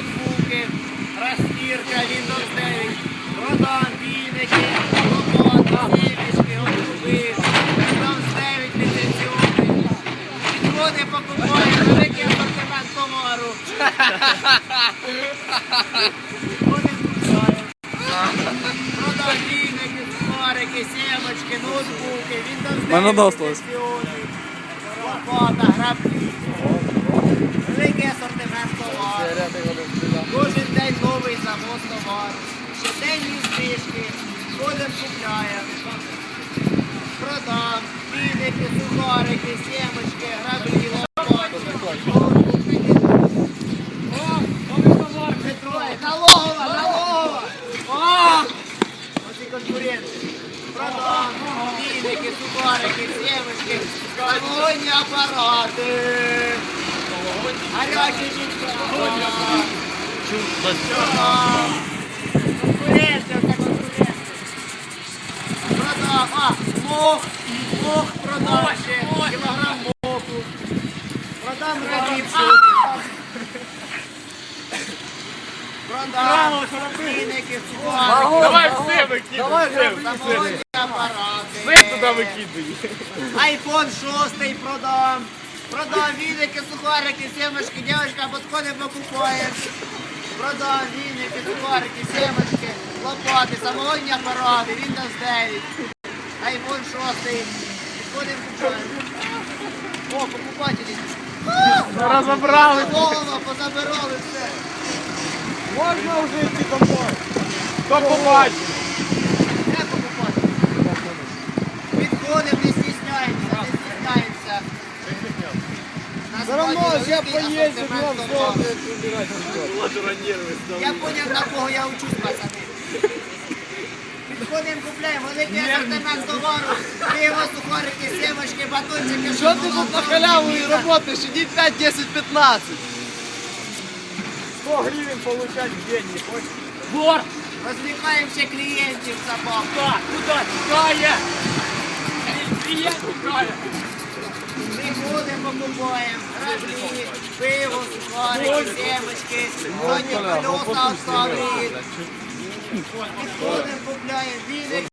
ноутбуки, розтірка, Windows 9, продан, війники, лопата, вилішки, голуби, Windows 9 ліцензіони. Підходи покупає, великий апартамент комару. Підходи купляє. Продан війники, смарики, сімочки, ноутбуки, Windows 9 ліцензіони, лопата, грабки. Великий асортимент. Кожен день новий завоз товару. Щоденні знижки. Ходимо купляємо. Продам. Віники, сухарики, сімочки, граблі, лопати. Троє. Налогова, налогова. Оці конкуренти. Продам. Віники, сухарики, сімочки, самогонні апарати. Конкуренція, це конкуренція. Продам, а, мох, мох продам ще, кілограм моху. Продам віники, сухарики. Давай все викидай. Все туди викидай. Айфон 6 продам. Продам віники, сухарики, семечки. Девочка, подходим, покупаем. Продам віники, сухарики, семечки, лопати, самогонні апарати, Windows 9. Айфон 6. Підходим, купуємо. О, покупателі. Розібрали. Головно, позабирали все. Можна вже йти домой. До побачення. Де покупати? Підходимо, не стісняємося, не стісняємося. На Все равно я асортимент но все. Я поняв, на кого я учусь, пацани. Підходимо, купляємо великий асортимент товару, пиво, сухарики, семочки, батончики. Що ти тут на халяву і работаєш? Іди 5, 10, 15. 100 гривен получать в день, не хочешь? Вор! Розвлікаємо ще клієнтів забав. Куда? Тікає! Клієнт тікає! Приходимо, покупаємо, граблі, пиво, сварики, семочки, сьогодні колеса обставлюють. Підходимо, купляємо, віник,